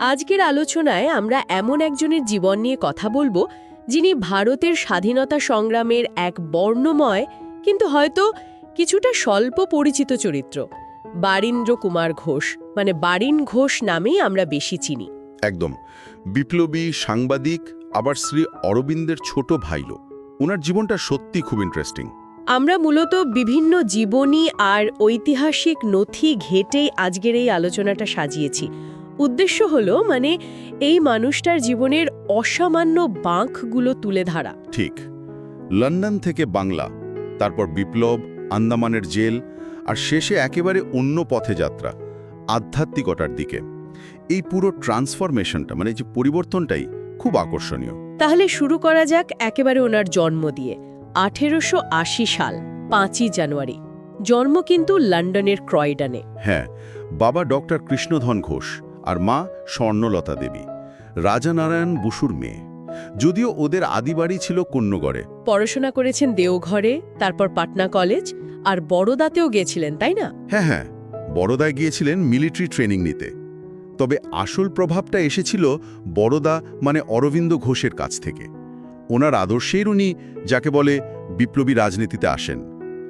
আজকের আলোচনায় আমরা এমন একজনের জীবন নিয়ে কথা বলব যিনি ভারতের স্বাধীনতা সংগ্রামের এক বর্ণময় কিন্তু হয়তো কিছুটা স্বল্প পরিচিত চরিত্র। বারীন্দ্র কুমার ঘোষ মানে বারিন ঘোষ নামেই আমরা বেশি চিনি। একদম। বিপ্লবী সাংবাদিক আবার শ্রী অরবিন্দের ছোট ভাইলো। ওনার জীবনটা সত্যি খুব ইন্টারেস্টিং আমরা মূলত বিভিন্ন জীবনী আর ঐতিহাসিক নথি ঘেটেই আজকের এই আলোচনাটা সাজিয়েছি। উদ্দেশ্য হলো মানে এই মানুষটার জীবনের অসামান্য বাঁকগুলো তুলে ধরা। ঠিক। লন্ডন থেকে বাংলা তারপর বিপ্লব আন্দামানের জেল আর শেষে একেবারে অন্য পথে যাত্রা আধ্যাত্মিকতার দিকে। এই পুরো ট্রান্সফরমেশনটা মানে যে পরিবর্তনটাই খুব আকর্ষণীয়। তাহলে শুরু করা যাক একেবারে ওনার জন্ম দিয়ে আঠেরোশো আশি সাল পাঁচই জানুয়ারি। জন্ম কিন্তু লন্ডনের ক্রয়ডানে। হ্যাঁ বাবা ডক্টর কৃষ্ণধন ঘোষ। আর মা স্বর্ণলতা দেবী। রাজা নারায়ণ বসুর মেয়ে। যদিও ওদের আদিবাড়ি ছিল কন্যগড়ে। পড়াশোনা করেছেন দেওঘরে তারপর পাটনা কলেজ আর বড়দাতেও গেছিলেন তাই না? হ্যাঁ হ্যাঁ বড়দায় গিয়েছিলেন মিলিটারি ট্রেনিং নিতে। তবে আসল প্রভাবটা এসেছিল বড়দা মানে অরবিন্দ ঘোষের কাছ থেকে। ওনার আদর্শের উনি যাকে বলে বিপ্লবী রাজনীতিতে আসেন।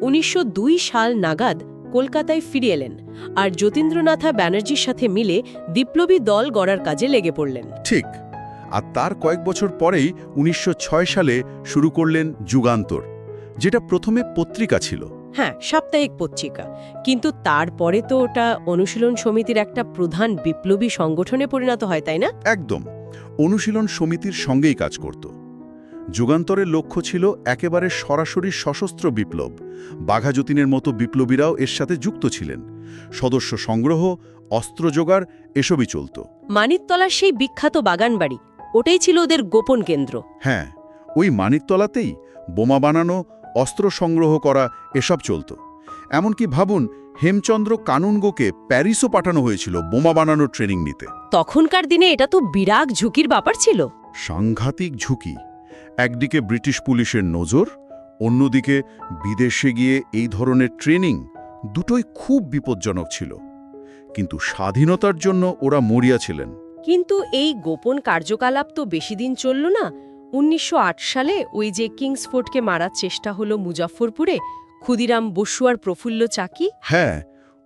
উনিশশো দুই সাল নাগাদ কলকাতায় ফিরে এলেন আর যতীন্দ্রনাথা ব্যানার্জির সাথে মিলে বিপ্লবী দল গড়ার কাজে লেগে পড়লেন। ঠিক আর তার কয়েক বছর পরেই উনিশশো ছয় সালে শুরু করলেন যুগান্তর যেটা প্রথমে পত্রিকা ছিল। হ্যাঁ সাপ্তাহিক পত্রিকা। কিন্তু তারপরে তো ওটা অনুশীলন সমিতির একটা প্রধান বিপ্লবী সংগঠনে পরিণত হয় তাই না? একদম অনুশীলন সমিতির সঙ্গেই কাজ করত। যুগান্তরের লক্ষ্য ছিল একেবারে সরাসরি সশস্ত্র বিপ্লব। বাঘাযতীনের মতো বিপ্লবীরাও এর সাথে যুক্ত ছিলেন। সদস্য সংগ্রহ অস্ত্র জোগাড় এসবই চলত। মানিকতলার সেই বিখ্যাত বাগানবাড়ি ওটাই ছিল ওদের গোপন কেন্দ্র। হ্যাঁ ওই মানিকতলাতেই বোমা বানানো অস্ত্র সংগ্রহ করা এসব চলত। এমনকি ভাবুন হেমচন্দ্র কানুনগোকে প্যারিসও পাঠানো হয়েছিল বোমা বানানোর ট্রেনিং নিতে। তখনকার দিনে এটা তো বিরাট ঝুঁকির ব্যাপার ছিল। সাংঘাতিক ঝুঁকি। একদিকে ব্রিটিশ পুলিশের নজর অন্যদিকে বিদেশে গিয়ে এই ধরনের ট্রেনিং দুটোই খুব বিপজ্জনক ছিল। কিন্তু স্বাধীনতার জন্য ওরা মরিয়া ছিলেন। কিন্তু এই গোপন কার্যকলাপ তো বেশি দিন চলল না। উনিশশো আট সালে ওই যে কিংসফোর্ডকে মারার চেষ্টা হলো মুজাফরপুরে ক্ষুদিরাম বসু আর প্রফুল্ল চাকি। হ্যাঁ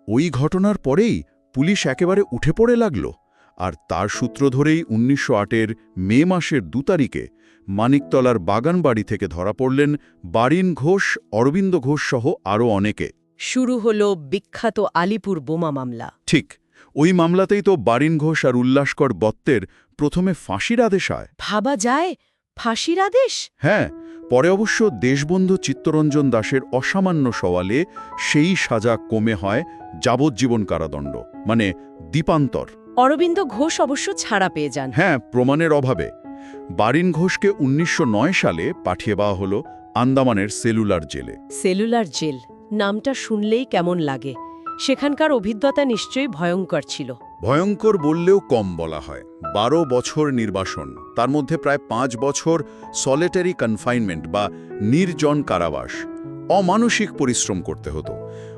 ওই ঘটনার পরেই পুলিশ একেবারে উঠে পড়ে লাগল। আর তার সূত্র ধরেই উনিশশো আটের মে মাসের দু তারিখে মানিকতলার বাগানবাড়ি থেকে ধরা পড়লেন বারিন ঘোষ অরবিন্দ ঘোষ সহ আরও অনেকে। শুরু হল বিখ্যাত আলিপুর বোমা মামলা। ঠিক ওই মামলাতেই তো বারিন ঘোষ আর উল্লাসকর বত্তের প্রথমে ফাঁসির আদেশ হয়। ভাবা যায়? ফাঁসির আদেশ? হ্যাঁ পরে অবশ্য দেশবন্ধু চিত্তরঞ্জন দাসের অসামান্য সওয়ালে সেই সাজা কমে হয় যাবজ্জীবন কারাদণ্ড মানে দীপান্তর। অরবিন্দ ঘোষ অবশ্য ছাড়া পেয়ে যান। হ্যাঁ প্রমাণের অভাবে। বারিন ঘোষকে উনিশশো নয় সালে পাঠিয়ে দেওয়া হলো আন্দামানের সেলুলার জেলে। সেলুলার জেল নামটা শুনলেই কেমন লাগে। সেখানকার অভিজ্ঞতা নিশ্চয়ই ভয়ঙ্কর ছিল। ভয়ঙ্কর বললেও কম বলা হয়। বারো বছর নির্বাসন তার মধ্যে প্রায় পাঁচ বছর সলিটারি কনফাইনমেন্ট বা নির্জন কারাবাস। অমানসিক পরিশ্রম করতে হতো।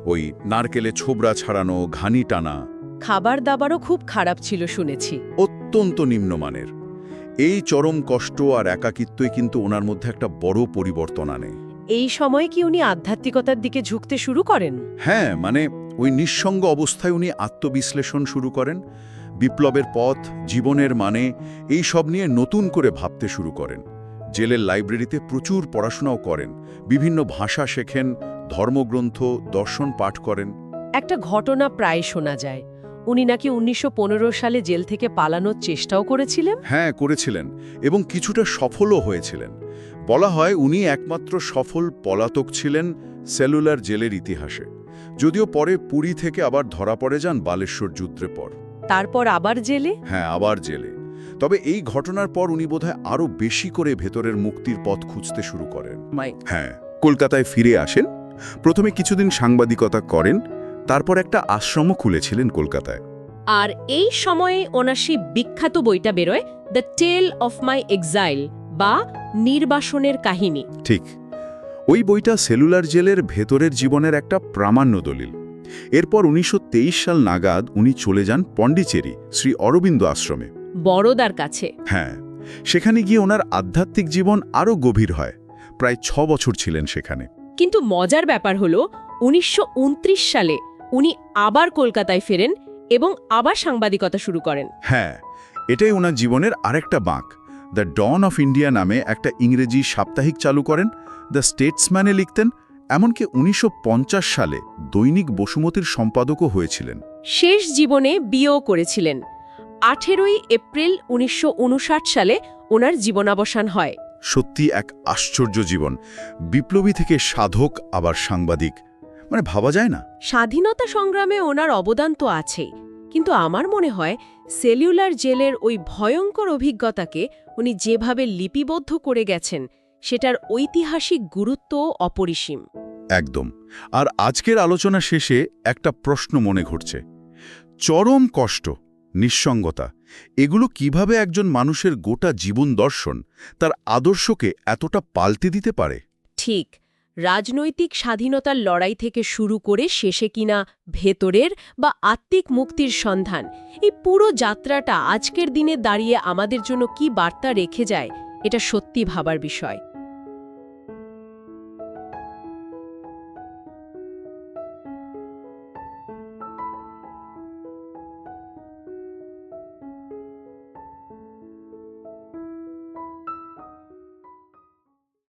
ওই নারকেলে ছোবড়া ছাড়ানো ঘানি টানা। খাবার দাবারও খুব খারাপ ছিল শুনেছি। অত্যন্ত নিম্নমানের। এই চরম কষ্ট আর একাকিত্বই কিন্তু ওনার মধ্যে একটা বড় পরিবর্তন আনে। এই সময় কি উনি আধ্যাত্মিকতার দিকে ঝুঁকতে শুরু করেন? হ্যাঁ মানে ওই নিঃসঙ্গ অবস্থায় উনি আত্মবিশ্লেষণ শুরু করেন বিপ্লবের পথ জীবনের মানে এই সব নিয়ে নতুন করে ভাবতে শুরু করেন। জেলের লাইব্রেরিতে প্রচুর পড়াশোনাও করেন বিভিন্ন ভাষা শেখেন ধর্মগ্রন্থ দর্শন পাঠ করেন। একটা ঘটনা প্রায় শোনা যায়। উনি নাকি উনিশশো পনেরো সালে জেল থেকে পালানোর চেষ্টাও করেছিলেন? হ্যাঁ করেছিলেন এবং কিছুটা সফলও হয়েছিলেন। বলা হয় উনি একমাত্র সফল পলাতক ছিলেন সেলুলার জেলের ইতিহাসে। যদিও পরে পুরী থেকে আবার ধরা পড়ে যান বালেশ্বর যুদ্ধের পর। তারপর আবার জেলে? হ্যাঁ আবার জেলে। তবে এই ঘটনার পর উনি বোধহয় আরও বেশি করে ভেতরের মুক্তির পথ খুঁজতে শুরু করেন। হ্যাঁ কলকাতায় ফিরে আসেন। প্রথমে কিছুদিন সাংবাদিকতা করেন তারপর একটা আশ্রমও খুলেছিলেন কলকাতায়। আর এই সময়ে ওনার সেই বিখ্যাত বইটা বেরোয় the tale of my exile বা নির্বাসনের কাহিনী ঠিক। ওই বইটা সেলুলার জেলের ভেতরের জীবনের একটা প্রামাণ্য দলিল। এরপর উনিশশো তেইশ সাল নাগাদ উনি চলে যান পণ্ডিচেরি শ্রী অরবিন্দ আশ্রমে। বড়দার কাছে। হ্যাঁ সেখানে গিয়ে ওনার আধ্যাত্মিক জীবন আরও গভীর হয়। প্রায় ছ বছর ছিলেন সেখানে। কিন্তু মজার ব্যাপার হলো উনিশশো উনত্রিশ সালে উনি আবার কলকাতায় ফেরেন এবং আবার সাংবাদিকতা শুরু করেন। হ্যাঁ এটাই ওনার জীবনের আরেকটা বাঁক। দ্য ডন অফ ইন্ডিয়া নামে একটা ইংরেজি সাপ্তাহিক চালু করেন দ্য স্টেটসম্যানে লিখতেন এমনকি উনিশশো পঞ্চাশ সালে দৈনিক বসুমতীর সম্পাদকও হয়েছিলেন। শেষ জীবনে বিয়েও করেছিলেন। আঠেরোই এপ্রিল উনিশশো উনষাট সালে ওনার জীবনাবসান হয়। সত্যি এক আশ্চর্য জীবন। বিপ্লবী থেকে সাধক আবার সাংবাদিক। মানে ভাবা যায় না। স্বাধীনতা সংগ্রামে ওনার অবদান তো আছেই কিন্তু আমার মনে হয় সেলুলার জেলের ওই ভয়ঙ্কর অভিজ্ঞতাকে উনি যেভাবে লিপিবদ্ধ করে গেছেন সেটার ঐতিহাসিক গুরুত্বও অপরিসীম। একদম। আর আজকের আলোচনা শেষে একটা প্রশ্ন মনে ঘটছে চরম কষ্ট নিঃসঙ্গতা এগুলো কীভাবে একজন মানুষের গোটা জীবন দর্শন তার আদর্শকে এতটা পাল্টে দিতে পারে? ঠিক। রাজনৈতিক স্বাধীনতার লড়াই থেকে শুরু করে শেষে কিনা ভেতরের বা আত্মিক মুক্তির সন্ধান, এই পুরো যাত্রাটা আজকের দিনে দাঁড়িয়ে আমাদের জন্য কি বার্তা রেখে যায়, এটা সত্যি ভাবার বিষয়।